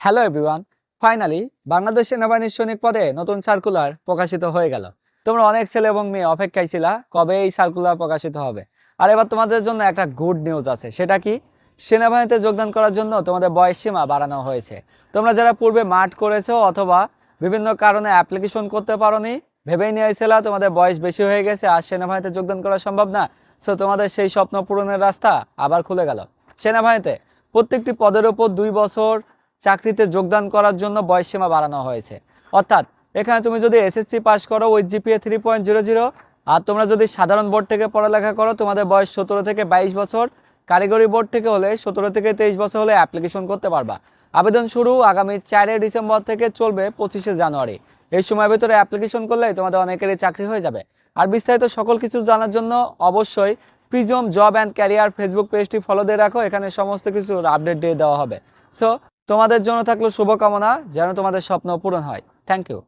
Hello everyone finally Bangladesh সেনাবাহিনীর সৈনিক পদে নতুন সার্কুলার প্রকাশিত হয়ে গেল। তোমরা অনেক ছেলে এবং মেয়ে অপেক্ষায় ছিলা, কবে এই সার্কুলার প্রকাশিত হবে? আর এবার তোমাদের জন্য একটা গুড নিউজ আছে, সেটা কি? সেনাবাহিনীতে যোগদান করার জন্য তোমাদের বয়স সীমা বাড়ানো হয়েছে। তোমরা যারা পূর্বে মাঠ করেছ অথবা বিভিন্ন কারণে অ্যাপ্লিকেশন করতে পারোনি, ভেবেই নিয়েছিলা তোমাদের বয়স বেশি হয়ে গেছে আর সেনাবাহিনীতে যোগদান করা সম্ভব না সো তোমাদের সেই স্বপ্ন পূরণের রাস্তা আবার খুলে গেল। সেনাবাহিনীতে প্রত্যেকটি পদের ওপর দুই বছর চাকরিতে যোগদান করার জন্য বয়সসীমা বাড়ানো হয়েছে। অর্থাৎ, এখানে তুমি যদি এসএসসি পাস করো, ওই GPA three point zero zero আর তোমরা যদি সাধারণ বোর্ড থেকে পড়ালেখা করো, তোমাদের বয়স সতেরো থেকে বাইশ বছর। কারিগরি বোর্ড থেকে হলে সতেরো থেকে তেইশ বছর হলে অ্যাপ্লিকেশন করতে পারবা। আবেদন শুরু আগামী চারই ডিসেম্বর থেকে চলবে পঁচিশে জানুয়ারি। এই সময়ের ভিতরে অ্যাপ্লিকেশন করলে তোমাদের অনেকেরই চাকরি হয়ে যাবে। আর বিস্তারিত সকল কিছু জানার জন্য অবশ্যই Prism job and career Facebook পেজটি ফলো দিয়ে রাখো। এখানে সমস্ত কিছুর আপডেট দিয়ে দেওয়া হবে। সো তোমাদের জন্য থাকল শুভকামনা যেন তোমাদের স্বপ্ন পূরণ হয়। Thank you